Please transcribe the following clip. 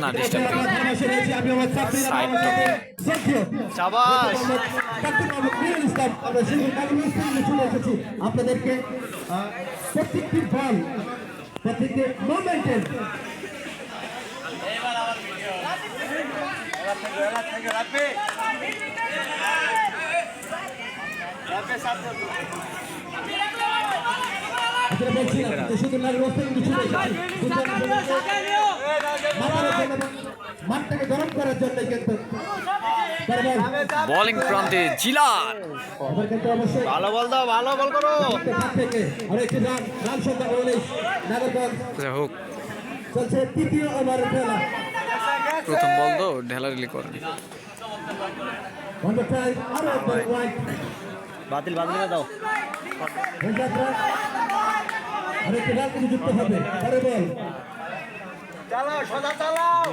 না ডিস্টার্ব সাবাস। আপনাদেরকে প্রত্যেকটি বল প্রত্যেকটি মোমেন্টের বলছিলাম শুধু নারী অবস্থা কিন্তু মাঠটাকে গরম করার জন্য কিন্তু বারবার বোলিং প্রান্তে জিলার ভালো বল দাও ভালো বল করো। হোক। চলছে তৃতীয় ওভারের খেলা। প্রথম বল তো ঢেলাঢেলি আরও ওয়াইড বাতিল বাতিল করে দাও। হেলযাত্রা আরেকটি কিন্তু যুক্ত হবে। পরে বল। চালাও সদা চালাও।